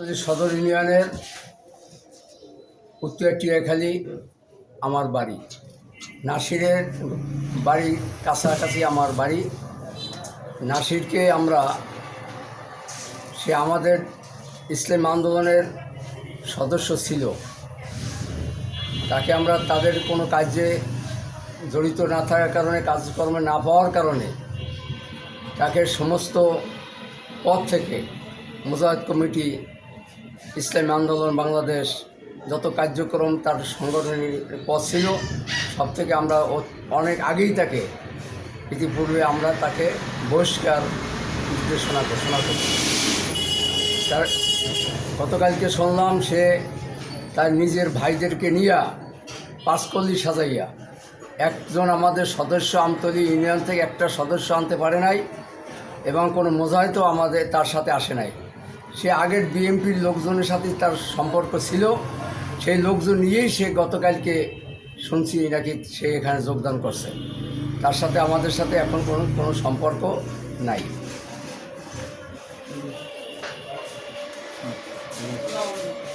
সদর ইউনিয়নের উত্তর টিয়াখালী আমার বাড়ি। নাসিরের বাড়ি কাছাকাছি আমার বাড়ি। নাসিরকে আমরা, সে আমাদের ইসলাম আন্দোলনের সদস্য ছিল। তাকে আমরা তাদের কোনো কাজে জড়িত না থাকার কারণে, কাজকর্মে না পাওয়ার কারণে তাকে সমস্ত পদ থেকে মুজাহিদ কমিটি ইসলামী আন্দোলন, বাংলাদেশ যত কার্যক্রম তার সংগঠনের পথ ছিল, সব থেকে আমরা অনেক আগেই তাকে ইতিপূর্বে আমরা তাকে বহিষ্কার নির্দেশনা ঘোষণা করি তার গতকালকে শুনলাম সে তার নিজের ভাইদেরকে নিয়ে পাঁচকল্লি সাজাইয়া একজন আমাদের সদস্য আমতলি ইউনিয়ন থেকে একটা সদস্য আনতে পারে নাই এবং কোনো মোজাহিদও আমাদের তার সাথে আসে নাই। সে আগের বিএমপির লোকজনের সাথে তার সম্পর্ক ছিল। সেই লোকজন নিয়েই সে গতকালকে শুনছি নাকি সে এখানে যোগদান করছে। তার সাথে আমাদের সাথে এখন কোনো কোনো সম্পর্ক নাই। Thank you.